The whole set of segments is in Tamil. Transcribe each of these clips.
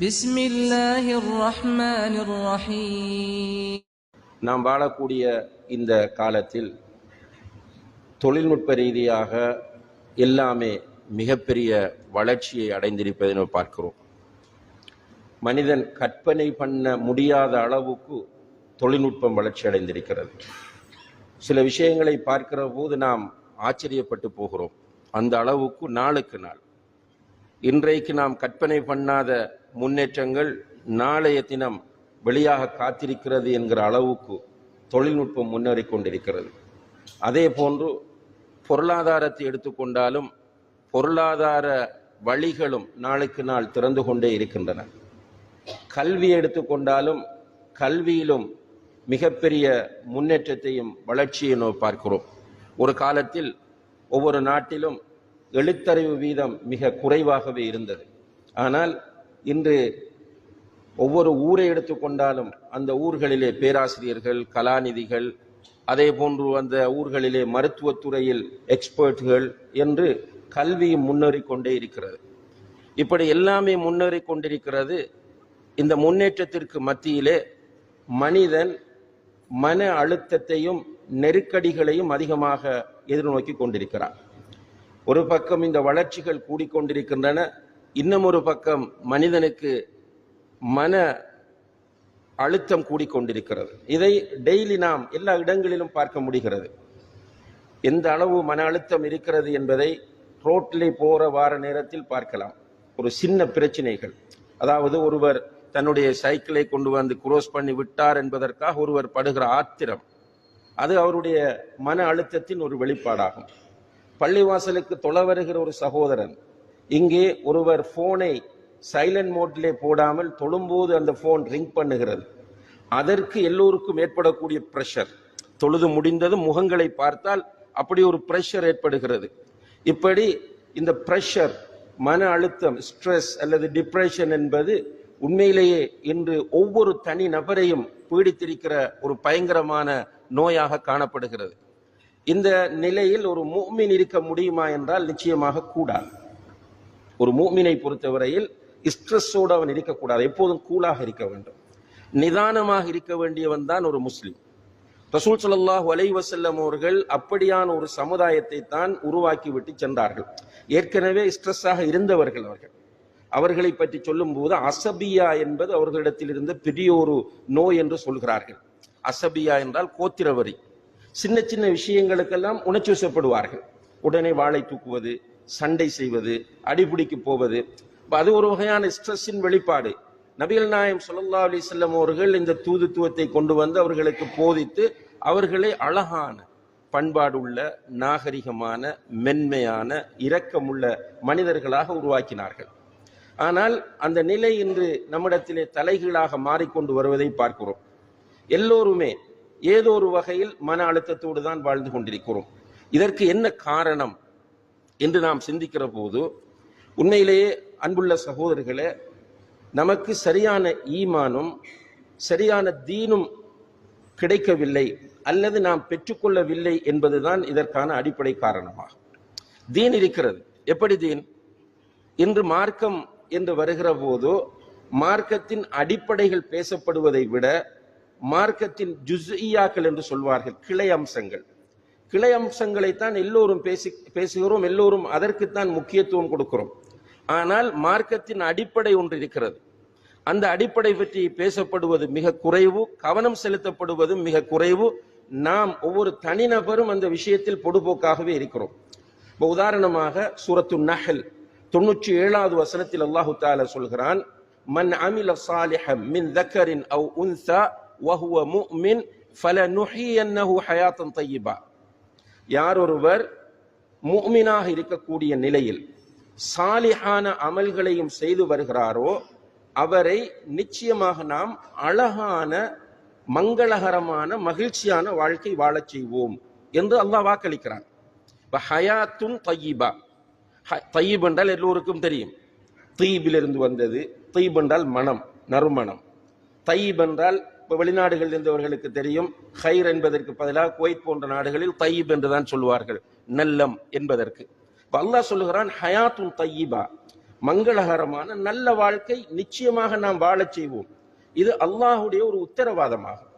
بسم الله الرحمن الرحيم நாம் வாழக்கூடிய இந்த காலத்தில் தொழில்நுட்ப ரீதியாக எல்லாமே மிகப்பெரிய வளர்ச்சியை அடைந்திருப்பதை நாம் பார்க்கிறோம் மனிதன் கற்பனை பண்ண முடியாத அளவுக்கு தொழில்நுட்பம் வளர்ச்சி அடைந்திருக்கிறது சில விஷயங்களை பார்க்கிற போது நாம் ஆச்சரியப்பட்டு போகிறோம் அந்த அளவுக்கு நாளுக்கு நாள் இன்றைக்கு நாம் கற்பனை பண்ணாத முன்னேற்றங்கள் நாளைய தினம் வெளியாக காத்திருக்கிறது என்கிற அளவுக்கு தொழில்நுட்பம் முன்னேறி கொண்டிருக்கிறது. அதே போன்று பொருளாதாரத்தை எடுத்துக்கொண்டாலும் பொருளாதார வழிகளும் நாளுக்கு நாள் திறந்து கொண்டே இருக்கின்றன. கல்வி எடுத்துக்கொண்டாலும் கல்வியிலும் மிகப்பெரிய முன்னேற்றத்தையும் வளர்ச்சியை பார்க்கிறோம். ஒரு காலத்தில் ஒவ்வொரு நாட்டிலும் எழுத்தறிவு வீதம் மிக குறைவாகவே இருந்தது. ஆனால் இன்று ஒவ்வொரு ஊரை எடுத்துக்கொண்டாலும் அந்த ஊர்களிலே பேராசிரியர்கள் கலாநிதிகள் அதே போன்று அந்த ஊர்களிலே மருத்துவத்துறையில் எக்ஸ்பர்ட்கள் என்று கல்வியும் முன்னேறி கொண்டே இருக்கிறது. இப்படி எல்லாமே முன்னேறி கொண்டிருக்கிறது. இந்த முன்னேற்றத்திற்கு மத்தியிலே மனிதன் மன அழுத்தத்தையும் நெருக்கடிகளையும் அதிகமாக எதிர்நோக்கி கொண்டிருக்கிறான். ஒரு பக்கம் இந்த வளர்ச்சிகள் கூடிக்கொண்டிருக்கின்றன இன்னும் ஒரு பக்கம் மனிதனுக்கு மன அழுத்தம் கூடிக்கொண்டிருக்கிறது. இதை டெய்லி நாம் எல்லா இடங்களிலும் பார்க்க முடிகிறது. எந்த அளவு மன அழுத்தம் இருக்கிறது என்பதை ரோட்டில் போகிற வார நேரத்தில் பார்க்கலாம். ஒரு சின்ன பிரச்சனைகள். அதாவது ஒருவர் தன்னுடைய சைக்கிளை கொண்டு வந்து குரோஸ் பண்ணி விட்டார் என்பதற்காக ஒருவர் படுகிற ஆத்திரம். அது அவருடைய மன அழுத்தத்தின் ஒரு வெளிப்பாடாகும். பள்ளிவாசலுக்கு தொலை வருகிற ஒரு சகோதரன் இங்கே ஒருவர் ஃபோனை சைலண்ட் மோட்லே போடாமல் தொழும்போது அந்த ஃபோன் ரிங் பண்ணுகிறது. அதற்கு எல்லோருக்கும் ஏற்படக்கூடிய ப்ரெஷர் தொழுது முடிந்ததும் முகங்களை பார்த்தால் அப்படி ஒரு ப்ரெஷர் ஏற்படுகிறது. இப்படி இந்த ப்ரெஷர் மன அழுத்தம் ஸ்ட்ரெஸ் அல்லது டிப்ரெஷன் என்பது உண்மையிலேயே இன்று ஒவ்வொரு தனி நபரையும் பீடித்திருக்கிற ஒரு பயங்கரமான நோயாக காணப்படுகிறது. இந்த நிலையில் ஒரு மூமின் இருக்க முடியுமா என்றால் நிச்சயமாக கூடாது. ஒரு மூமினை பொறுத்தவரையில் ஸ்ட்ரெஸ்ஸோடு அவன் இருக்கக்கூடாது எப்போதும் கூலாக இருக்க வேண்டும். நிதானமாக இருக்க வேண்டியவன் தான் ஒரு முஸ்லீம். ரசூல் ஸல்லல்லாஹு அலைஹி வசல்லம் அவர்கள் அப்படியான ஒரு சமுதாயத்தை தான் உருவாக்கி விட்டு சென்றார்கள். ஏற்கனவே ஸ்ட்ரெஸ்ஸாக இருந்தவர்கள் அவர்கள். அவர்களை பற்றி சொல்லும்போது அசபியா என்பது அவர்களிடத்தில் இருந்த பெரிய ஒரு நோய் என்று சொல்கிறார்கள். அசபியா என்றால் கோத்திரவரி. சின்ன சின்ன விஷயங்களுக்கெல்லாம் உணர்ச்சி வசப்படுவார்கள். உடனே வாழை தூக்குவது சண்டை செய்வது அடிபிடிக்கு போவது. அது ஒரு வகையான ஸ்ட்ரெஸ்ஸின் வெளிப்பாடு. நபிகள் நாயம் ஸல்லல்லாஹு அலி செல்லம் அவர்கள் இந்த தூதுத்துவத்தை கொண்டு வந்து அவர்களுக்கு போதித்து அவர்களை அழகான பண்பாடுள்ள நாகரிகமான மென்மையான இரக்கமுள்ள மனிதர்களாக உருவாக்கினார்கள். ஆனால் அந்த நிலை இன்று நம்மிடத்திலே தலைகீழாக மாறிக்கொண்டு வருவதை பார்க்கிறோம். எல்லோருமே ஏதோ ஒரு வகையில் மன அழுத்தத்தோடு தான் வாழ்ந்து கொண்டிருக்கிறோம். இதற்கு என்ன காரணம்? என்று நாம் சிந்திக்கிற போது உண்மையிலேயே அன்புள்ள சகோதரர்களே நமக்கு சரியான ஈமானும் சரியான தீனும் கிடைக்கவில்லை அல்லது நாம் பெற்றுக்கொள்ளவில்லை என்பதுதான் இதற்கான அடிப்படை காரணமாகும் தீன் இருக்கிறது. எப்படி தீன்? இன்று மார்க்கம் என்று வருகிற போது மார்க்கத்தின் அடிப்படைகள் பேசப்படுவதை விட மார்க்கத்தின் ஜுஸ்இயாக்கள் என்று சொல்வார்கள் கிளை அம்சங்கள். கிளை அம்சங்களைத்தான் எல்லோரும் பேசி பேசுகிறோம் எல்லோரும் அதற்குத்தான் முக்கியத்துவம் கொடுக்கிறோம். ஆனால் மார்க்கத்தின் அடிப்படை ஒன்று இருக்கிறது. அந்த அடிப்படை பற்றி பேசப்படுவது மிக குறைவு கவனம் செலுத்தப்படுவது மிக குறைவு. நாம் ஒவ்வொரு தனிநபரும் அந்த விஷயத்தில் பொடுபோக்காகவே இருக்கிறோம். இப்போ உதாரணமாக சூரத்து நஹல் தொண்ணூற்றி ஏழாவது வசனத்தில் அல்லாஹு தால சொல்கிறான் மன் அமில சாலிஹம் மின் தக்கரின் அவ் உன்சா வஹுவ முமின் ஃபல நுஹியன்னஹு ஹயாத்தன் தையிபா யார் ஒருவர் முஃமினாக இருக்கக்கூடிய நிலையில் சாலிஹான அமல்களையும் செய்து வருகிறாரோ அவரை நிச்சயமாக நாம் அழகான மங்களகரமான மகிழ்ச்சியான வாழ்க்கை வாழச் செய்வோம் என்று அல்லாஹ் வாக்களிக்கிறான். இப்ப ஹயாத்துன் தய்யிபா தய்யிப் என்றால் எல்லோருக்கும் தெரியும். தீபிலிருந்து வந்தது. தீப் என்றால் மனம் நறுமணம். தையீப் என்றால் வெளிநாடுகளில் இருந்தவர்களுக்கு தெரியும் ஹைர் என்பதற்கு பதிலாக குவைத் போன்ற நாடுகளில் தையீப் என்றுதான் சொல்லுவார்கள் நல்லம் என்பதற்கு. இப்போ அல்லாஹ் சொல்லுகிறான் ஹயாத்தும் தையீபா மங்களகரமான நல்ல வாழ்க்கை நிச்சயமாக நாம் வாழச் செய்வோம். இது அல்லாஹுடைய ஒரு உத்தரவாதமாகும்.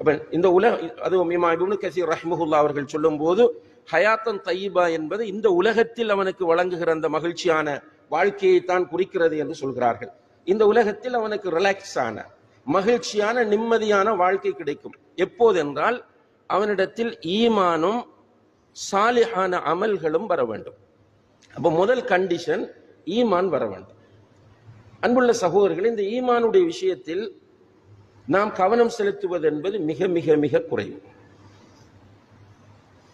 அப்ப இந்த உலக அது இமாம் கசீர் ரஹ்மஹுல்லா அவர்கள் சொல்லும்போது ஹயாத்தன் தையீபா என்பது இந்த உலகத்தில் அவனுக்கு வழங்குகிற அந்த மகிழ்ச்சியான வாழ்க்கையை தான் குறிக்கிறது என்று சொல்கிறார்கள். இந்த உலகத்தில் அவனுக்கு ரிலாக்ஸ் ஆன மகிழ்ச்சியான நிம்மதியான வாழ்க்கை கிடைக்கும். எப்போதென்றால் அவனிடத்தில் ஈமானும் சாலிஹான அமல்களும் வர வேண்டும். அப்போ முதல் கண்டிஷன் ஈமான் வர வேண்டும். அன்புள்ள சகோதரர்கள் இந்த ஈமானுடைய விஷயத்தில் நாம் கவனம் செலுத்துவது என்பது மிக மிக மிக குறைவு.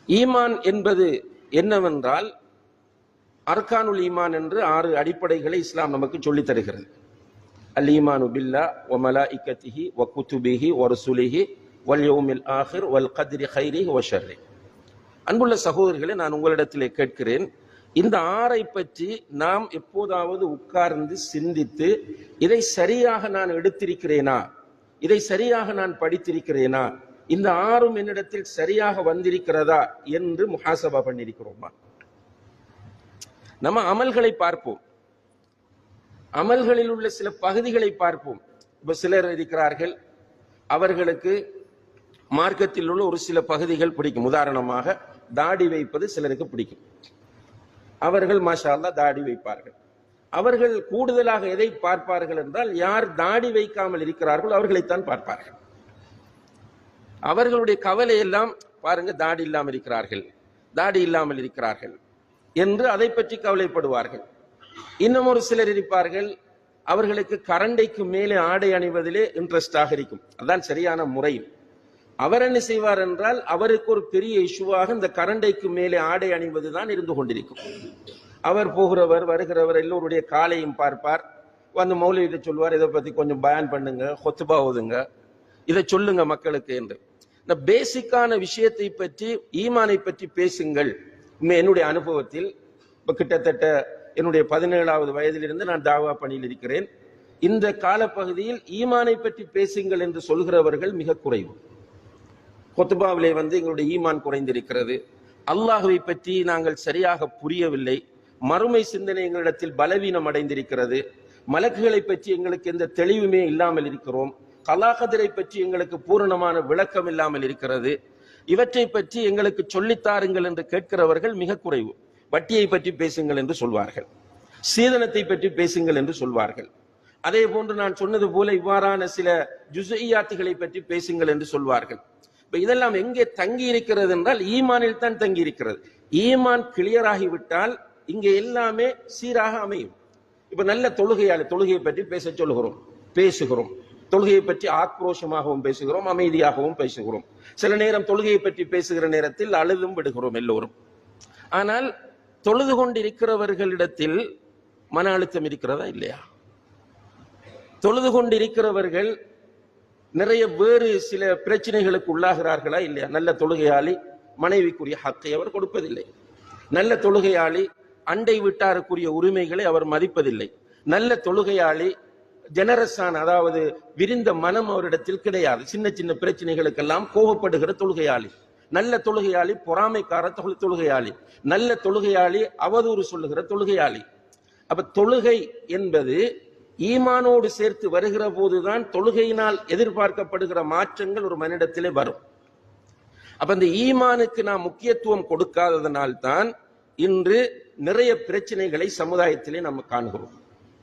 ஈமான் என்பது என்னவென்றால் அர்கானுல் ஈமான் என்று ஆறு அடிப்படைகளை இஸ்லாம் நமக்கு சொல்லித் தருகிறது. அலீமானு பில்லா ஒமலா இக்கத்திஹி ஒ குத்துபிஹி ஒ ரசுலிஹி வல் ஆஹிர் வல் கத்ரி ஹைரி ஒஷர்ரி அன்புள்ள சகோதரிகளை நான் உங்களிடத்திலே கேட்கிறேன் இந்த ஆறை பற்றி நாம் எப்போதாவது உட்கார்ந்து சிந்தித்து இதை சரியாக நான் எடுத்திருக்கிறேனா? இதை சரியாக நான் படித்திருக்கிறேனா? இந்த ஆறும் என்னிடத்தில் சரியாக வந்திருக்கிறதா? என்று முகாசபா பண்ணியிருக்கிறோமா? நம்ம அமல்களை பார்ப்போம். அமல்களில் உள்ள சில பகுதிகளை பார்ப்போம். இப்போ சிலர் இருக்கிறார்கள். அவர்களுக்கு மார்க்கத்தில் உள்ள ஒரு சில பகுதிகள் பிடிக்கும். உதாரணமாக தாடி வைப்பது சிலருக்கு பிடிக்கும். அவர்கள் மாஷால்லா தாடி வைப்பார்கள். அவர்கள் கூடுதலாக எதை பார்ப்பார்கள் என்றால் யார் தாடி வைக்காமல் இருக்கிறார்களோ அவர்களைத்தான் பார்ப்பார்கள். அவர்களுடைய கவலை எல்லாம் பாருங்க தாடி இல்லாமல் இருக்கிறார்கள். தாடி இல்லாமல் இருக்கிறார்கள் என்று அதை பற்றி கவலைப்படுவார்கள். இன்னும் ஒரு சிலர் இருப்பார்கள் அவர்களுக்கு கரண்டைக்கு மேலே ஆடை அணிவதிலே இன்ட்ரெஸ்டாக இருக்கும். அதான் சரியான முறை. அவர் என்ன செய்வார் என்றால் அவருக்கு ஒரு பெரிய இஷ்யூவாக இந்த கரண்டைக்கு மேலே ஆடை அணிவது தான் இருந்து கொண்டிருக்கும். அவர் போகிறவர் வருகிறவர் எல்லோருடைய காலையும் பார்ப்பார். வந்து மௌலிகிட்ட சொல்வார் இதை பத்தி கொஞ்சம் பயன் பண்ணுங்க ஹொத்துபா ஓதுங்க. இதை சொல்லுங்க மக்களுக்கு என்று. இந்த பேசிக்கான விஷயத்தை பற்றி ஈமானை பற்றி பேசுங்கள். என்னுடைய அனுபவத்தில் இப்ப கிட்டத்தட்ட என்னுடைய பதினேழாவது வயதிலிருந்து நான் தாவா பணியில் இருக்கிறேன். இந்த காலப்பகுதியில் ஈமானை பற்றி பேசுங்கள் என்று சொல்கிறவர்கள் மிக குறைவு. கொத்துபாவிலே வந்து எங்களுடைய ஈமான் குறைந்திருக்கிறது. அல்லாஹுவை பற்றி நாங்கள் சரியாக புரியவில்லை. மறுமை சிந்தனை எங்களிடத்தில் பலவீனம் அடைந்திருக்கிறது. மலக்குகளை பற்றி எங்களுக்கு எந்த தெளிவுமே இல்லாமல் இருக்கிறோம். கலாகதிரை பற்றி எங்களுக்கு பூரணமான விளக்கம் இல்லாமல் இருக்கிறது. இவற்றை பற்றி எங்களுக்கு சொல்லித்தாருங்கள் என்று கேட்கிறவர்கள் மிக குறைவு. வட்டியை பற்றி பேசுங்கள் என்று சொல்வார்கள். சீதனத்தை பற்றி பேசுங்கள் என்று சொல்வார்கள். அதே போன்று நான் சொன்னது போல இவ்வாறான சில ஜுசையாத்துகளை பற்றி பேசுங்கள் என்று சொல்வார்கள். இப்ப இதெல்லாம் எங்கே தங்கி இருக்கிறது என்றால் ஈமானில் தான் தங்கி இருக்கிறது. ஈமான் கிளியர் ஆகிவிட்டால் இங்கே எல்லாமே சீராக அமையும். இப்ப நல்ல தொழுகையால் தொழுகையை பற்றி பேச சொல்கிறோம் பேசுகிறோம். தொழுகையை பற்றி ஆக்ரோஷமாகவும் பேசுகிறோம் அமைதியாகவும் பேசுகிறோம். சில நேரம் தொழுகையை பற்றி பேசுகிற நேரத்தில் அழுதும் விடுகிறோம் எல்லோரும். ஆனால் தொழுது கொண்டிருக்கிறவர்களிடத்தில் மன அழுத்தம் இருக்கிறதா இல்லையா? தொழுது கொண்டிருக்கிறவர்கள் நிறைய வேறு சில பிரச்சனைகளுக்கு உள்ளாகிறார்களா இல்லையா? நல்ல தொழுகையாளி மனைவிக்குரிய ஹக்கை அவர் கொடுப்பதில்லை. நல்ல தொழுகையாளி அண்டை விட்டாருக்குரிய உரிமைகளை அவர் மதிப்பதில்லை. நல்ல தொழுகையாளி ஜெனரஸான அதாவது விரிந்த மனம் அவரிடத்தில் கிடையாது. சின்ன சின்ன பிரச்சனைகளுக்கெல்லாம் கோபப்படுகிற தொழுகையாளி. நல்ல தொழுகையாளி பொறாமைக்கார தொழு- தொழுகையாளி. நல்ல தொழுகையாளி அவதூறு சொல்லுகிற தொழுகையாளி. அப்ப தொழுகை என்பது ஈமானோடு சேர்த்து வருகிற போதுதான் தொழுகையினால் எதிர்பார்க்கப்படுகிற மாற்றங்கள் ஒரு மனிதத்திலே வரும். அப்ப இந்த ஈமானுக்கு நாம் முக்கியத்துவம் கொடுக்காததனால் தான் இன்று நிறைய பிரச்சனைகளை சமுதாயத்திலே நம்ம காண்கிறோம்.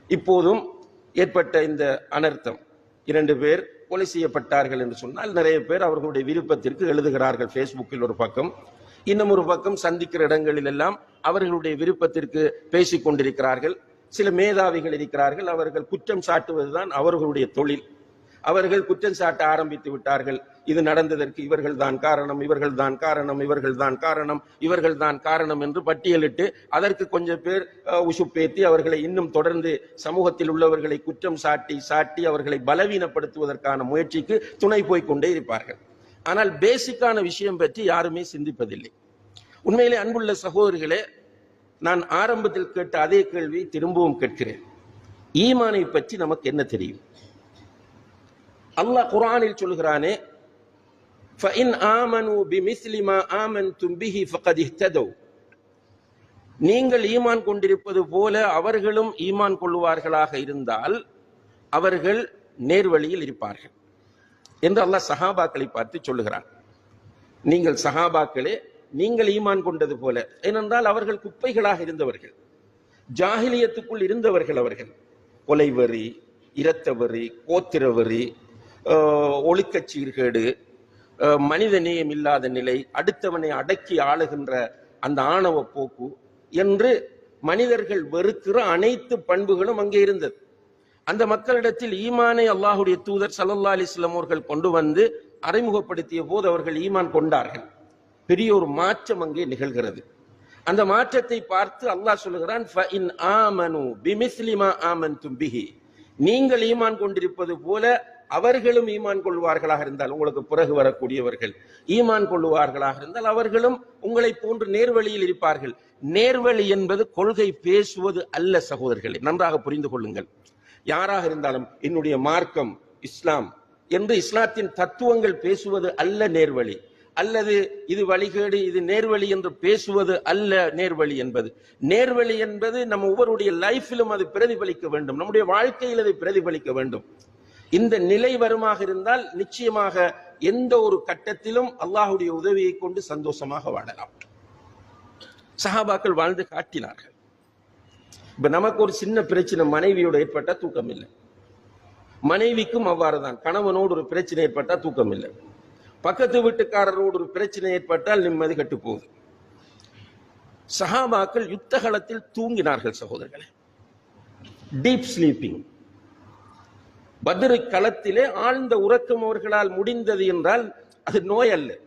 இப்போதும் ஏற்பட்ட இந்த அனர்த்தம். இரண்டு பேர் கொலை செய்யப்பட்டார்கள் என்று சொன்னால் நிறைய பேர் அவர்களுடைய விருப்பத்திற்கு எழுதுகிறார்கள் ஃபேஸ்புக்கில் ஒரு பக்கம். இன்னும் ஒரு பக்கம் சந்திக்கிற இடங்களில் எல்லாம் அவர்களுடைய விருப்பத்திற்கு பேசிக் கொண்டிருக்கிறார்கள். சில மேதாவிகள் இருக்கிறார்கள். அவர்கள் குற்றம் சாட்டுவதுதான் அவர்களுடைய தொழில். அவர்கள் குற்றம் சாட்ட ஆரம்பித்து விட்டார்கள். இது நடந்ததற்கு இவர்கள் தான் காரணம் இவர்கள் தான் காரணம் இவர்கள் தான் காரணம் இவர்கள் தான் காரணம் என்று பட்டியலிட்டு அதற்கு கொஞ்சம் பேர் உசுப்பேத்தி அவர்களை இன்னும் தொடர்ந்து சமூகத்தில் உள்ளவர்களை குற்றம் சாட்டி சாட்டி அவர்களை பலவீனப்படுத்துவதற்கான முயற்சிக்கு துணை போய்கொண்டே இருப்பார்கள். ஆனால் பேசிக்கான விஷயம் பற்றி யாருமே சிந்திப்பதில்லை. உண்மையிலே அன்புள்ள சகோதரிகளே நான் ஆரம்பத்தில் கேட்ட அதே கேள்வி திரும்பவும் கேட்கிறேன். ஈமானை பற்றி நமக்கு என்ன தெரியும்? அல்லாஹ் குரானில் சொல்கிறானே ஃபஇன் ஆமனு பிமிஸ்லிமா ஆமன் தும்பிஹி ஃபகத் இஹ்ததவ் நீங்கள் ஈமான் கொண்டிருப்பது போல அவர்களும் ஈமான் கொள்ளுவார்களாக இருந்தால் அவர்கள் நேர்வழியில் இருப்பார்கள் என்று அல்லாஹ் சஹாபாக்களை பார்த்து சொல்லுகிறார் நீங்கள் சஹாபாக்களே நீங்கள் ஈமான் கொண்டது போல ஏனென்றால் அவர்கள் குப்பைகளாக இருந்தவர்கள் ஜாகிலியத்துக்குள் இருந்தவர்கள் அவர்கள். கொலைவரி இரத்தவரி கோத்திரவரி ஒழுக்கச் சீர்கேடு மனித நேயம் இல்லாத நிலை அடுத்தவனை அடக்கி ஆளுகின்ற அந்த ஆணவ போக்கு என்று மனிதர்கள் வெறுக்கிற அனைத்து பண்புகளும் அங்கே இருந்தது. அந்த மக்களிடத்தில் ஈமானை அல்லாஹுடைய தூதர் ஸல்லல்லாஹு அலிஸ்லாம் அவர்கள் கொண்டு வந்து அறிமுகப்படுத்திய போது அவர்கள் ஈமான் கொண்டார்கள். பெரிய ஒரு மாற்றம் அங்கே நிகழ்கிறது. அந்த மாற்றத்தை பார்த்து அல்லாஹ் சொல்லுகிறான் ஆமனு நீங்கள் ஈமான் கொண்டிருப்பது போல அவர்களும் ஈமான் கொள்வார்களாக இருந்தால் உங்களுக்கு பிறகு வரக்கூடியவர்கள் ஈமான் கொள்வார்களாக இருந்தால் அவர்களும் உங்களை போன்று நேர்வழியில் இருப்பார்கள். நேர்வழி என்பது கொள்கை பேசுவது அல்ல சகோதரர்களை. நன்றாக புரிந்து கொள்ளுங்கள். யாராக இருந்தாலும் என்னுடைய மார்க்கம் இஸ்லாம் என்று இஸ்லாத்தின் தத்துவங்கள் பேசுவது அல்ல நேர்வழி. அல்லது இது வழிகேடு இது நேர்வழி என்று பேசுவது அல்ல நேர்வழி என்பது. நேர்வழி என்பது நம்ம ஒவ்வொருடைய லைஃபிலும் அது பிரதிபலிக்க வேண்டும். நம்முடைய வாழ்க்கையில் அதை பிரதிபலிக்க வேண்டும். இந்த நிலை வருமாக இருந்தால் நிச்சயமாக எந்த ஒரு கட்டத்திலும் அல்லாஹுடைய உதவியை கொண்டு சந்தோஷமாக வாழலாம். சஹாபாக்கள் வாழ்ந்து காட்டினார்கள். இப்ப நமக்கு ஒரு சின்ன பிரச்சனை மனைவியோடு ஏற்பட்டா தூக்கம் இல்லை மனைவிக்கும் அவ்வாறு தான் கணவனோடு ஒரு பிரச்சனை ஏற்பட்டா தூக்கம் இல்லை பக்கத்து வீட்டுக்காரரோடு ஒரு பிரச்சனை ஏற்பட்டால் நிம்மதி கட்டு போகுது சஹாபாக்கள் யுத்தகலத்தில் தூங்கினார்கள் சகோதரர்களே. டீப் ஸ்லீப்பிங் பதிரு களத்திலே ஆழ்ந்த உறக்கம் அவர்களால் முடிந்தது என்றால் அது நோய் அல்ல.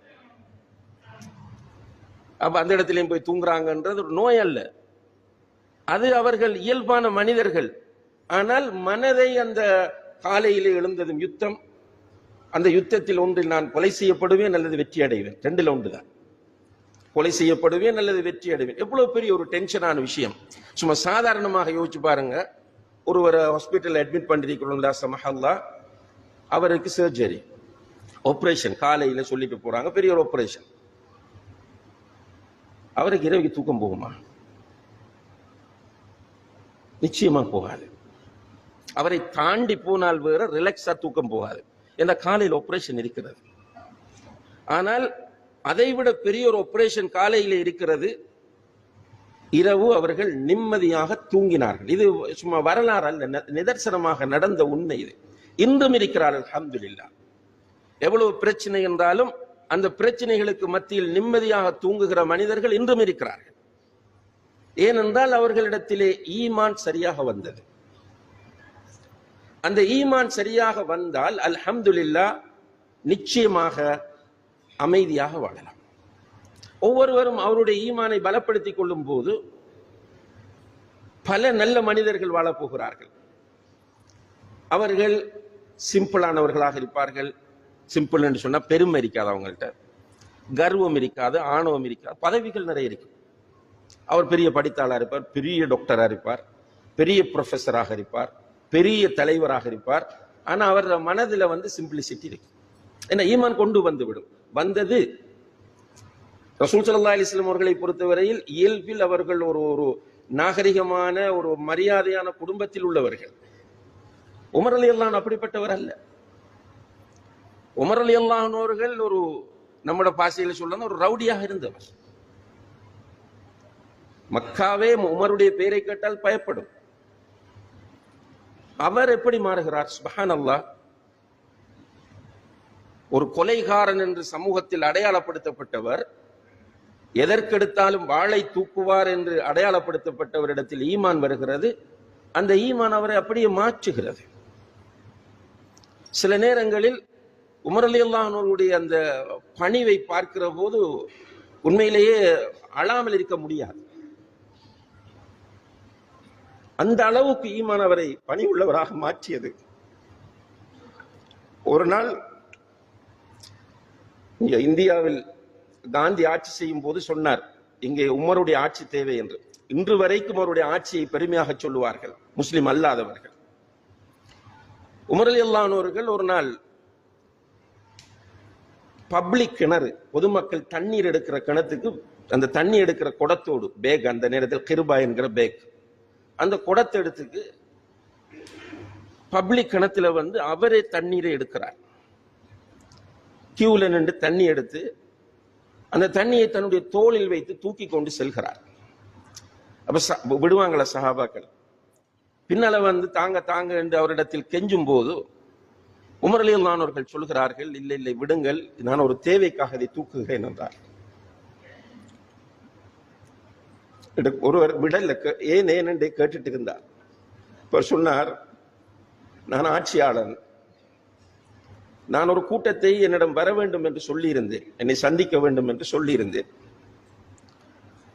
அப்ப அந்த இடத்துலயும் போய் தூங்குறாங்கன்றது ஒரு நோய் அல்ல. அது அவர்கள் இயல்பான மனிதர்கள். ஆனால் மனதை அந்த காலையிலே எழுந்ததும் யுத்தம். அந்த யுத்தத்தில் ஒன்றில் நான் கொலை செய்யப்படுவேன் அல்லது வெற்றி அடைவேன். ரெண்டுல ஒன்றுதான். கொலை செய்யப்படுவேன் அல்லது வெற்றி அடைவேன். எவ்வளவு பெரிய ஒரு டென்ஷனான விஷயம். சும்மா சாதாரணமாக யோசிச்சு பாருங்க. ஒருவரை ஹாஸ்பிட்டலில் அட்மிட் பண்ணிருக்கிறோம்டா சமஹல்லா. அவருக்கு சர்ஜரி ஆப்ரேஷன் காலையில் சொல்லிட்டு போகிறாங்க பெரிய ஒரு ஆப்ரேஷன் அவருக்கு இரவுக்கு தூக்கம் போகுமா? நிச்சயமாக போகாது. அவரை தாண்டி போனால் வேற ரிலாக்ஸாக தூக்கம் போகாது. ஏன்னா காலையில் ஆப்ரேஷன் இருக்கிறது. ஆனால் அதைவிட பெரிய ஒரு ஆப்ரேஷன் காலையில் இருக்கிறது இரவு அவர்கள் நிம்மதியாக தூங்கினார்கள். இது சும்மா வரலாறு அல்ல நிதர்சனமாக நடந்த உண்மை இது. இன்றும் இருக்கிறார்கள் அல்ஹம்துலில்லாஹ். எவ்வளவு பிரச்சனை என்றாலும் அந்த பிரச்சனைகளுக்கு மத்தியில் நிம்மதியாக தூங்குகிற மனிதர்கள் இன்றும் இருக்கிறார்கள். ஏனென்றால் அவர்களிடத்திலே ஈமான் சரியாக வந்தது. அந்த ஈமான் சரியாக வந்தால் அல்ஹம்துல்லா நிச்சயமாக அமைதியாக வாழலாம். ஒவ்வொருவரும் அவருடைய ஈமானை பலப்படுத்திக் கொள்ளும் போது பல நல்ல மனிதர்கள் வாழப்போகிறார்கள். அவர்கள் சிம்பிளானவர்களாக இருப்பார்கள். சிம்பிள் என்று சொன்னால் பெருமை இருக்காது அவங்கள்ட்ட. கர்வம் இருக்காது ஆணவம் இருக்காது பதவிகள் நிறைய இருக்கும் அவர் பெரிய படித்தாளாக இருப்பார் பெரிய டாக்டராக இருப்பார் பெரிய ப்ரொஃபஸராக இருப்பார் பெரிய தலைவராக இருப்பார். ஆனால் அவர் மனதில் வந்து சிம்பிளிசிட்டி இருக்கு. ஏன்னா ஈமான் கொண்டு வந்து விடும். வந்தது ரசூல் சல்லா அலைஹி அவர்களை பொறுத்தவரையில் இயல்பில் அவர்கள் ஒரு ஒரு நாகரிகமான ஒரு மரியாதையான குடும்பத்தில் உள்ளவர்கள். உமர் அலி அல்லான் அப்படிப்பட்டவர் அல்ல. உமர் அலி அல்லான் அவர்கள் ஒரு நம்மட பாசையில் சொல்லணும் ஒரு ரவுடியாக இருந்தவர். மக்காவே உமருடைய பெயரை கேட்டால் பயப்படும். அவர் எப்படி மாறுகிறார்? சுபஹான் அல்லா ஒரு கொலைகாரன் என்று சமூகத்தில் அடையாளப்படுத்தப்பட்டவர் எதற்கெடுத்தாலும் வாளை தூக்குவார் என்று அடையாளப்படுத்தப்பட்டவரிடத்தில் ஈமான் வருகிறது. அந்த ஈமான் அவரை அப்படியே மாற்றுகிறது. சில நேரங்களில் உமர் அல்லாஹனுடைய அந்த பணிவை பார்க்கிற போது உண்மையிலேயே அழாமல் இருக்க முடியாது. அந்த அளவுக்கு ஈமான் அவரை பணி உள்ளவராக மாற்றியது. ஒரு நாள் இந்தியாவில் காந்தி ஆட்சி செய்யும் போது சொன்னார் இங்கே உமருடைய ஆட்சி தேவை என்று. இன்று வரைக்கும் அவருடைய ஆட்சியை பெருமையாக சொல்லுவார்கள் முஸ்லிம் அல்லாதவர்கள். உமரலி அல்லானோர்கள் ஒரு நாள் பப்ளிக் கிணறு பொதுமக்கள் தண்ணீர் எடுக்கிற கிணத்துக்கு அந்த தண்ணி எடுக்கிற குடத்தோடு பேக் அந்த நேரத்தில் கிருபா என்கிற பேக் அந்த குடத்தை எடுத்துக்கு பப்ளிக் கிணத்துல வந்து அவரே தண்ணீரை எடுக்கிறார். கியூல நின்று தண்ணி எடுத்து அந்த தண்ணியை தன்னுடைய தோளில் வைத்து தூக்கி கொண்டு செல்கிறார். அப்ப ச- விடுவாங்களா சஹாபாக்கள்? பின்னால வந்து தாங்க தாங்க என்று அவரிடத்தில் கெஞ்சும் போது உமரலியல் அவர்கள் சொல்கிறார்கள் இல்லை இல்லை விடுங்கள் நான் ஒரு தேவைக்காக இதை தூக்குகிறேன் என்றார். ஒருவர் விடல ஏன் ஏன் என்று கேட்டுட்டு இருந்தார். இப்ப சொன்னார் நான் ஆட்சியாளன் நான் ஒரு கூட்டத்தை என்னிடம் வர வேண்டும் என்று சொல்லியிருந்தேன். என்னை சந்திக்க வேண்டும் என்று சொல்லியிருந்தேன்.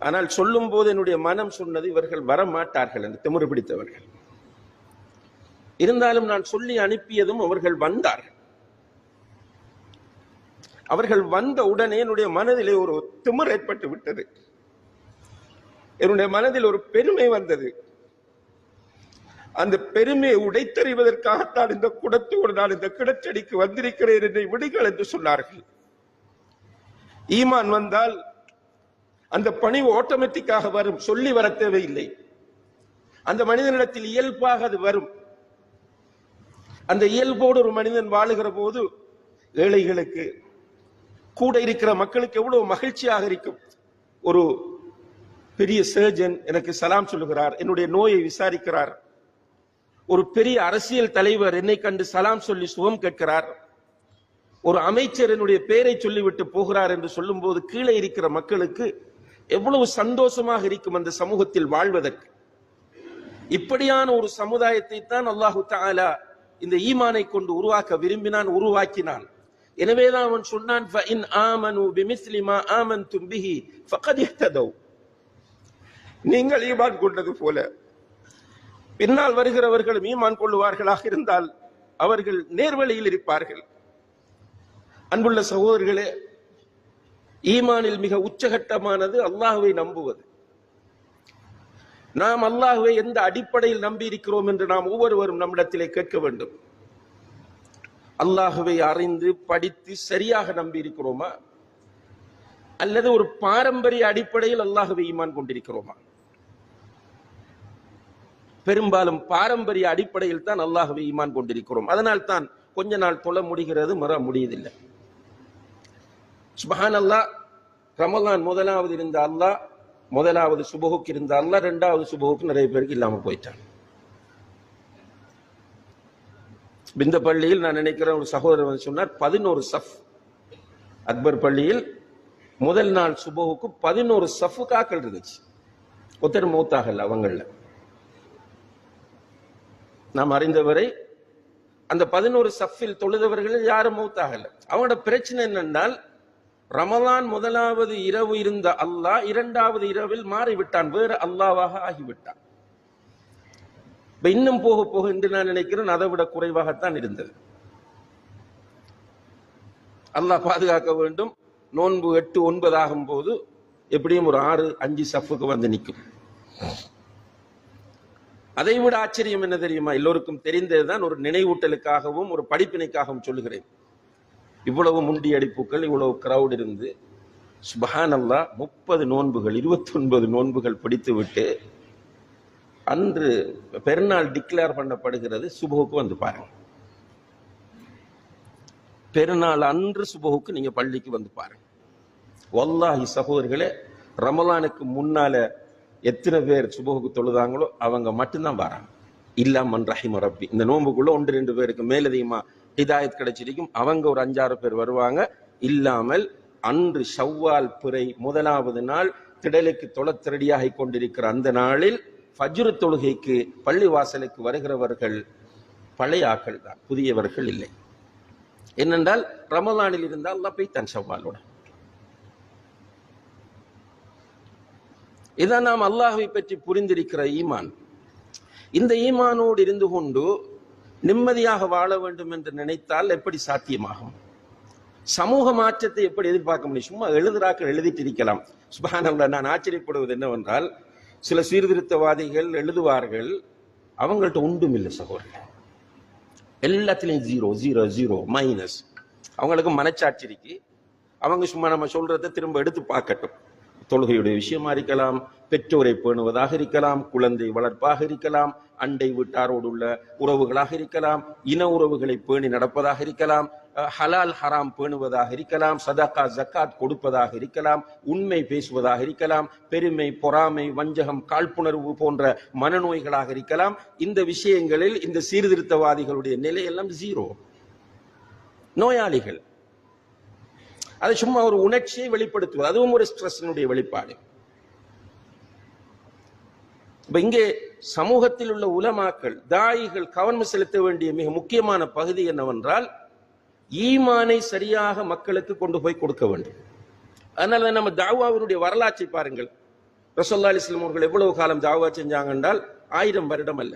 ஆனால் சொல்லும் போது என்னுடைய மனம் சொன்னது இவர்கள் வர மாட்டார்கள் என்று திமிரு பிடித்தவர்கள். இருந்தாலும் நான் சொல்லி அனுப்பியதும் அவர்கள் வந்தார்கள். அவர்கள் வந்த உடனே என்னுடைய மனதிலே ஒரு திமிர் ஏற்பட்டு விட்டது. என்னுடைய மனதில் ஒரு பெருமை வந்தது. அந்த பெருமையை உடைத்தறிவதற்காகத்தான் இந்த குடத்தோடு நான் இந்த கிடச்சடிக்கு வந்திருக்கிறேன் என்னை விடுங்கள் என்று சொன்னார்கள். ஈமான் வந்தால் அந்த பணிவு ஆட்டோமேட்டிக்காக வரும் சொல்லி வர தேவையில்லை. அந்த மனிதனிடத்தில் இயல்பாக அது வரும். அந்த இயல்போடு ஒரு மனிதன் வாழுகிற போது ஏழைகளுக்கு கூட இருக்கிற மக்களுக்கு எவ்வளவு மகிழ்ச்சியாக இருக்கும். ஒரு பெரிய சர்ஜன் எனக்கு சலாம் சொல்லுகிறார் என்னுடைய நோயை விசாரிக்கிறார். ஒரு பெரிய அரசியல் தலைவர் என்னை கண்டு சலாம் சொல்லி சுகம் கேட்கிறார். ஒரு அமைச்சர் என்னுடைய பெயரை சொல்லிவிட்டு போகிறார் என்று சொல்லும்போது கீழே இருக்கிற மக்களுக்கு எவ்வளவு சந்தோஷமாக இருக்கும் அந்த சமூகத்தில் வாழ்வதற்கு. இப்படியான ஒரு சமுதாயத்தை தான் அல்லாஹு தாலா இந்த ஈமானை கொண்டு உருவாக்க விரும்பினான் உருவாக்கினான். எனவேதான் அவன் சொன்னான் நீங்கள் ஈமான் கொண்டது போல. பின்னால் வருகிறவர்களும் ஈமான் கொள்ளுவார்களாக இருந்தால் அவர்கள் நேர்வழியில் இருப்பார்கள். அன்புள்ள சகோதரர்களே ஈமானில் மிக உச்சகட்டமானது அல்லாஹுவை நம்புவது. நாம் அல்லாஹுவை எந்த அடிப்படையில் நம்பி இருக்கிறோம் என்று நாம் ஒவ்வொருவரும் நம்மிடத்திலே கேட்க வேண்டும். அல்லாஹுவை அறிந்து படித்து சரியாக நம்பி இருக்கிறோமா அல்லது ஒரு பாரம்பரிய அடிப்படையில் அல்லாஹுவை ஈமான் கொண்டிருக்கிறோமா? பெரும்பாலும் பாரம்பரிய அடிப்படையில் தான் அல்லாஹுவை ஈமான் கொண்டிருக்கிறோம். அதனால் தான் கொஞ்ச நாள் தொழ முடிகிறது மற முடியதில்லை சுபஹான் அல்லாஹ் ரமலான் முதலாவது இருந்த அல்லாஹ் முதலாவது சுபகுக்கு இருந்த அல்லாஹ் ரெண்டாவது சுபகுக்கு நிறைய பேருக்கு இல்லாமல் போயிட்டான். இந்த பள்ளியில் நான் நினைக்கிறேன் ஒரு சகோதரர் வந்து சொன்னார் பதினோரு சஃப். அக்பர் பள்ளியில் முதல் நாள் சுபகுக்கு பதினோரு சஃப் காக்கள் இருந்துச்சு. ஒருத்தர் மூத்தாகல அவங்களில். நாம் அறிந்தவரை அந்த பதினோரு சஃபில் தொழுதவர்கள் யாரும் மூத்தாகல. அவங்களோட பிரச்சனை என்னென்னால் ரமலான் முதலாவது இரவு இருந்த அல்லாஹ் இரண்டாவது இரவில் மாறிவிட்டான் வேறு அல்லாவாக ஆகிவிட்டான். இப்ப இன்னும் போக போக என்று நான் நினைக்கிறேன் அதை விட குறைவாகத்தான் இருந்தது. அல்லாஹ் பாதுகாக்க வேண்டும். நோன்பு எட்டு ஒன்பது ஆகும் போது எப்படியும் ஒரு ஆறு அஞ்சு சஃப்புக்கு வந்து நிற்கும். அதை விட ஆச்சரியம் என்ன தெரியுமா? எல்லோருக்கும் தெரிந்ததுதான் ஒரு நினைவூட்டலுக்காகவும் ஒரு படிப்பினைக்காகவும் சொல்லுகிறேன். இவ்வளவு முண்டி அடிப்புகள் இவ்வளவு கிரவுட் இருந்து சுபஹானல்லா முப்பது நோன்புகள் இருபத்தி ஒன்பது நோன்புகள் பிடித்து விட்டு அன்று பெருநாள் டிக்ளேர் பண்ணப்படுகிறது சுபகுக்கு வந்து பாருங்க. பெருநாள் அன்று சுபகுக்கு நீங்க பள்ளிக்கு வந்து பாருங்க. வல்லாஹி சகோதரர்களே ரமலானுக்கு முன்னால எத்தனை பேர் சுபகுக்கு தொழுதாங்களோ அவங்க மட்டும்தான் வராங்க. இல்லாமன் ரஹிம ரப்பி. இந்த நோன்புக்குள்ள ஒன்று ரெண்டு பேருக்கு மேலதிகமா ஹிதாயத் கிடைச்சிருக்கும். அவங்க ஒரு அஞ்சாறு பேர் வருவாங்க. இல்லாமல் அன்று ஷவ்வால் பிறை முதலாவது நாள் திடலுக்கு தொழத்திரடியாகி கொண்டிருக்கிற அந்த நாளில் ஃபஜ்ரு தொழுகைக்கு பள்ளி வாசலுக்கு வருகிறவர்கள் பழைய ஆக்கள் தான் புதியவர்கள் இல்லை. என்னென்றால் ரமலானில் இருந்தால் போய் தன் ஷவ்வாலோட. இதான் நாம் அல்லாஹ்வை பற்றி புரிந்திருக்கிற ஈமான். இந்த ஈமானோடு இருந்து கொண்டு நிம்மதியாக வாழ வேண்டும் என்று நினைத்தால் எப்படி சாத்தியமாகும்? சமூக மாற்றத்தை எப்படி எதிர்பார்க்க முடியும்? சும்மா எழுதுறாக்கள் எழுதிட்டு இருக்கலாம். சுபஹானல்லாஹ் நான் ஆச்சரியப்படுவது என்னவென்றால் சில சீர்திருத்தவாதிகள் எழுதுவார்கள் அவங்கள்ட்ட ஒன்றும் இல்லை சகோதரர் எல்லாத்துலேயும் ஜீரோ ஜீரோ ஜீரோ மைனஸ் அவங்களுக்கு மனச்சாட்சி இருக்கு அவங்க சும்மா நம்ம சொல்றதை திரும்ப எடுத்து பார்க்கட்டும். தொழுகையுடைய விஷயமா இருக்கலாம் பெற்றோரை பேணுவதாக இருக்கலாம் குழந்தை வளர்ப்பாக இருக்கலாம் அண்டை வீட்டாரோடு உள்ள உறவுகளாக இருக்கலாம் இன உறவுகளை பேணி நடப்பதாக இருக்கலாம் அஹ், ஹலால் ஹராம் பேணுவதாக இருக்கலாம் சதக்கா ஜக்காத் கொடுப்பதாக இருக்கலாம் உண்மை பேசுவதாக இருக்கலாம் பெருமை பொறாமை வஞ்சகம் காழ்ப்புணர்வு போன்ற மனநோய்களாக இருக்கலாம். இந்த விஷயங்களில் இந்த சீர்திருத்தவாதிகளுடைய நிலையெல்லாம் ஜீரோ நோயாளிகள். அது சும்மா ஒரு உணர்ச்சியை வெளிப்படுத்துவது. அதுவும் ஒரு ஸ்ட்ரெஸ்னுடைய வெளிப்பாடு. இப்ப இங்கே சமூகத்தில் உள்ள உலமாக்கள் தாயிகள் கவனம் செலுத்த வேண்டிய மிக முக்கியமான பகுதி என்னவென்றால் ஈமானை சரியாக மக்களுக்கு கொண்டு போய் கொடுக்க வேண்டும். அதனால நம்ம தாவாவினுடைய வரலாற்றை பாருங்கள். ரசோல்லா அலிஸ்லாம் அவர்கள் எவ்வளவு காலம் தாவா செஞ்சாங்க என்றால் ஆயிரம் வருடம் அல்ல.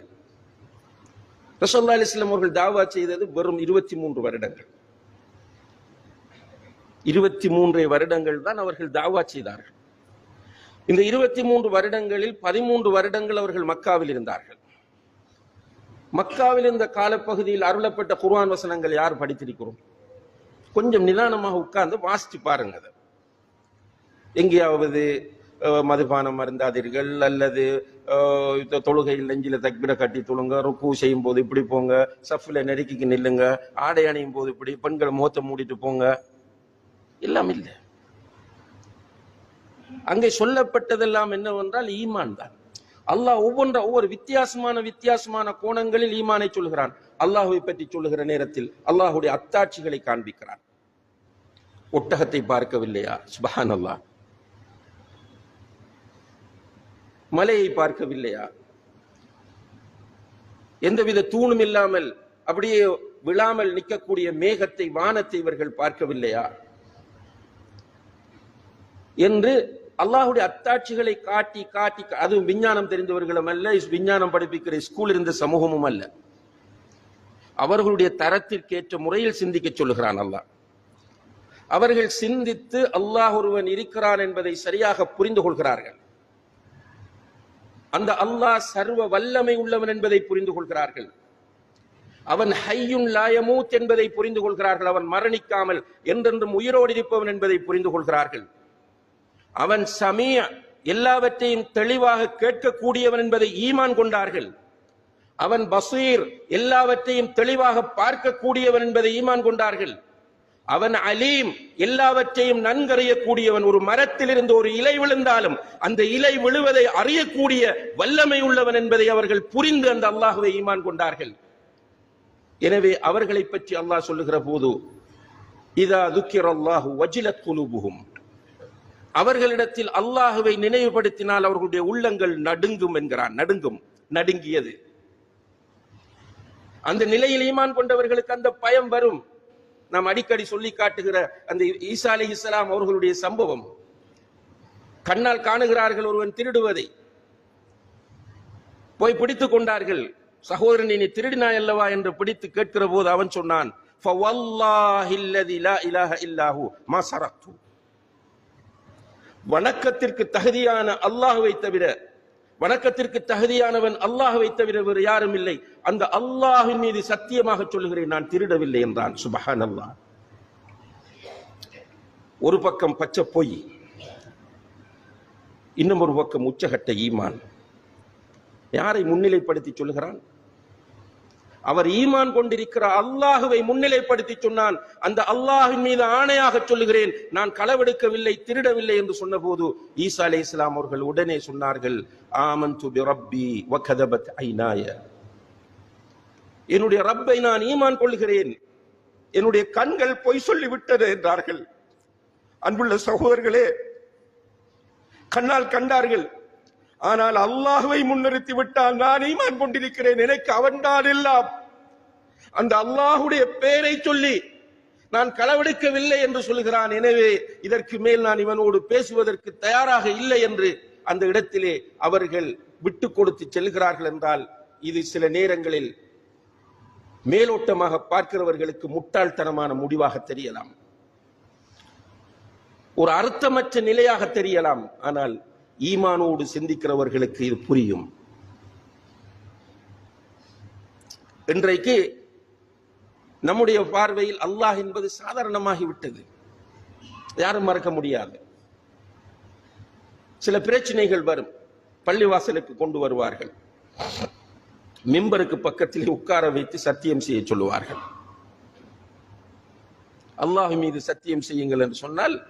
ரசோல்லா அலிஸ்லாம் அவர்கள் தாவா செய்தது வெறும் இருபத்தி மூன்று வருடங்கள். இருபத்தி மூன்று வருடங்கள் தான் அவர்கள் தாவா செய்தார்கள். இந்த இருபத்தி மூன்று வருடங்களில் பதிமூன்று வருடங்கள் அவர்கள் மக்காவில் இருந்தார்கள். மக்காவில் இருந்த காலப்பகுதியில் அருளப்பட்ட குர்ஆன் வசனங்கள் யார் படித்திருக்கிறோம்? கொஞ்சம் நிதானமாக உட்கார்ந்து வாசித்து பாருங்க அதை. எங்கேயாவது மதுபானம் மருந்தாதீர்கள் அல்லது தொழுகையில் நெஞ்சில தக்பிர கட்டி தொழுங்க ருக்கு செய்யும் போது இப்படி போங்க சஃப்ல நெருக்கிக்கு நில்லுங்க ஆடை அணியும் போது இப்படி பெண்கள் முகத்தை மூடிட்டு போங்க. எல்லாம் இல்லை. அங்கே சொல்லப்பட்டதெல்லாம் என்னவென்றால் ஈமான் தான். அல்லாஹ் ஒவ்வொன்ற ஒவ்வொரு வித்தியாசமான வித்தியாசமான கோணங்களில் ஈமானை சொல்கிறான் அல்லாஹுவை பற்றி சொல்லுகிற நேரத்தில் அல்லாஹுடைய அத்தாட்சிகளை காண்பிக்கிறான். ஒட்டகத்தை பார்க்கவில்லையா? சுபஹான் அல்லாஹ் மலையை பார்க்கவில்லையா? எந்தவித தூணும் இல்லாமல் அப்படியே விழாமல் நிற்கக்கூடிய மேகத்தை வானத்தை இவர்கள் பார்க்கவில்லையா? என்று அல்லாஹுடைய அத்தாட்சிகளை காட்டி காட்டி அதுவும் விஞ்ஞானம் தெரிந்தவர்களும் அல்ல விஞ்ஞானம் படிப்பிக்கிற ஸ்கூல் இருந்த சமூகமும் அல்ல. அவர்களுடைய தரத்திற்கேற்ற முறையில் சிந்திக்க சொல்லுகிறான் அல்லாஹ். அவர்கள் சிந்தித்து அல்லாஹ் ஒருவன் இருக்கிறான் என்பதை சரியாக புரிந்து கொள்கிறார்கள். அந்த அல்லாஹ் சர்வ வல்லமை உள்ளவன் என்பதை புரிந்து கொள்கிறார்கள். அவன் ஹையுன் லாயமூத் என்பதை புரிந்து கொள்கிறார்கள். அவன் மரணிக்காமல் என்றென்றும் உயிரோடு இருப்பவன் என்பதை புரிந்து கொள்கிறார்கள். அவன் சமீய எல்லாவற்றையும் தெளிவாக கேட்கக்கூடியவன் என்பதை ஈமான் கொண்டார்கள். அவன் பசீர் எல்லாவற்றையும் தெளிவாக பார்க்கக்கூடியவன் என்பதை ஈமான் கொண்டார்கள். அவன் அலீம் எல்லாவற்றையும் நன்கறியக்கூடியவன். ஒரு மரத்திலிருந்து ஒரு இலை விழுந்தாலும் அந்த இலை விழுவதை அறியக்கூடிய வல்லமை உள்ளவன் என்பதை அவர்கள் புரிந்து அந்த அல்லாஹுவை ஈமான் கொண்டார்கள். எனவே அவர்களை பற்றி அல்லாஹ் சொல்லுகிற போது இதா துக்கிர் அல்லாஹு வஜிலத் குலுபுகும் அவர்களிடத்தில் அல்லாஹுவை நினைவுபடுத்தினால் அவர்களுடைய உள்ளங்கள் நடுங்கும் என்கிறான். நடுங்கும். நடுங்கியது. அந்த நிலையில் ஈமான் கொண்டவர்களுக்கு அந்த பயம் வரும். நாம் அடிக்கடி சொல்லி காட்டுகிற அந்த ஈசா அலி இஸ்லாம் அவர்களுடைய சம்பவம். கண்ணால் காணுகிறார்கள் ஒருவன் திருடுவதை. போய் பிடித்துக் கொண்டார்கள். சகோதரன் நீ திருடினாய் அல்லவா? என்று பிடித்து கேட்கிற போது அவன் சொன்னான் வணக்கத்திற்கு தகுதியான அல்லாஹுவை தவிர வணக்கத்திற்கு தகுதியானவன் அல்லாஹுவை தவிர வேறு யாரும் இல்லை. அந்த அல்லாஹின் மீது சத்தியமாக சொல்லுகிறேன் நான் திருடவில்லை என்றான். சுபஹான் அல்லாஹ் ஒரு பக்கம் பச்சை பொய் இன்னும் ஒரு பக்கம் உச்சகட்ட ஈமான். யாரை முன்னிலைப்படுத்தி சொல்லுகிறான்? அவர் ஈமான் கொண்டிருக்கிற அல்லாஹுவை முன்னிலைப்படுத்தி சொன்னான். அந்த அல்லாஹின் மீது ஆணையாக சொல்லுகிறேன். நான் களவெடுக்கவில்லை திருடவில்லை என்று சொன்னபோது ஈசா அலை இஸ்லாம் அவர்கள் உடனே சொன்னார்கள் ஆமன் து ரப்பி வகதபத் ஐநாய என்னுடைய ரப்பை நான் ஈமான் கொள்கிறேன். என்னுடைய கண்கள் பொய் சொல்லி விட்டது என்றார்கள். அன்புள்ள சகோதரர்களே கண்ணால் கண்டார்கள். ஆனால் அல்லாஹுவை முன்னிறுத்தி விட்டால் நான் ஈமான் கொண்டிருக்கிறேன் எனக்கு அவன்தான் எல்லாம். அந்த அல்லாஹுடைய பெயரை சொல்லி நான் களவெடுக்கவில்லை என்று சொல்கிறான். எனவே இதற்கு மேல் நான் இவனோடு பேசுவதற்கு தயாராக இல்லை என்று அந்த இடத்திலே அவர்கள் விட்டு கொடுத்து செல்கிறார்கள் என்றால் இது சில நேரங்களில் மேலோட்டமாக பார்க்கிறவர்களுக்கு முட்டாள்தனமான முடிவாக தெரியலாம். ஒரு அர்த்தமற்ற நிலையாக தெரியலாம். ஆனால் ஈமானோடு சிந்திக்கிறவர்களுக்கு இது புரியும். இன்றைக்கு நம்முடைய பார்வையில் அல்லாஹ் என்பது சாதாரணமாகிவிட்டது. யாரும் மறக்க முடியாது. சில பிரச்சனைகள் வரும். பள்ளிவாசலுக்கு கொண்டு வருவார்கள். மிம்பருக்கு பக்கத்தில் உட்கார வைத்து சத்தியம் செய்ய சொல்லுவார்கள். அல்லாஹ் மீது சத்தியம் செய்யுங்கள் என்று சொன்னால்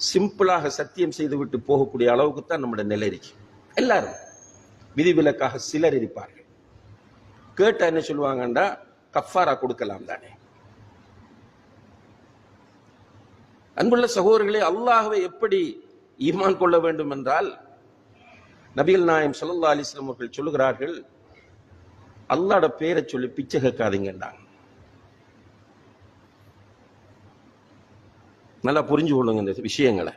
சிம்பிளாக சத்தியம் செய்துவிட்டு போகக்கூடிய அளவுக்கு தான் நம்முடைய நிலை இருக்கு. எல்லாரும் விதிவிலக்காக சிலர் இருப்பார்கள். கேட்டா என்ன சொல்லுவாங்கண்டா கஃபாரா கொடுக்கலாம் தானே. அன்புள்ள சகோதரர்களே அல்லாஹ்வை எப்படி ஈமான் கொள்ள வேண்டும் என்றால் நபிகள் நாயம் சல்லா அலிஸ்லாம் அவர்கள் சொல்லுகிறார்கள் அல்லாட பேரை சொல்லி பிச்சை கேட்காதீங்கன்றாங்க. நல்லா புரிஞ்சு கொள்ளுங்க இந்த விஷயங்களை.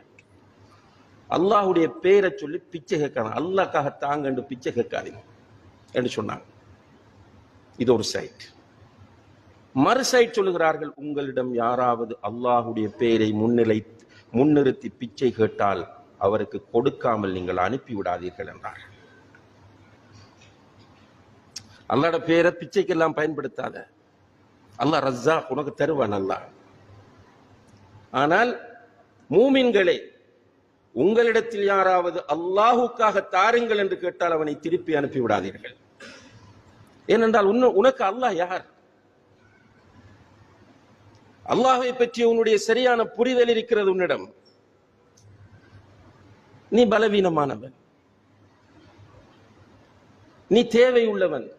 அல்லாஹுடைய பேரை சொல்லி பிச்சை கேட்கணும் அல்லாக்காக தாங்கண்டு பிச்சை கேட்காதீங்க என்று சொன்னாங்க. இது ஒரு சைட். மறு சைட் சொல்லுகிறார்கள் உங்களிடம் யாராவது அல்லாஹுடைய பெயரை முன்னிலை முன்னிறுத்தி பிச்சை கேட்டால் அவருக்கு கொடுக்காமல் நீங்கள் அனுப்பி விடாதீர்கள் என்றார்கள் அல்லாட பேரை பிச்சைக்கெல்லாம் பயன்படுத்தாத. அல்லாஹ் ரஸ்ஸா உனக்கு தருவான் அல்லாஹ். ஆனால் மூமின்களே உங்களிடத்தில் யாராவது அல்லாஹுக்காக தாருங்கள் என்று கேட்டால் அவனை திருப்பி அனுப்பி விடாதீர்கள் ஏனென்றால் உனக்கு அல்லாஹ் யார்? அல்லாஹை பற்றி உன்னுடைய சரியான புரிதல் இருக்கிறது உன்னிடம். நீ பலவீனமானவன். நீ தேவை உள்ளவன்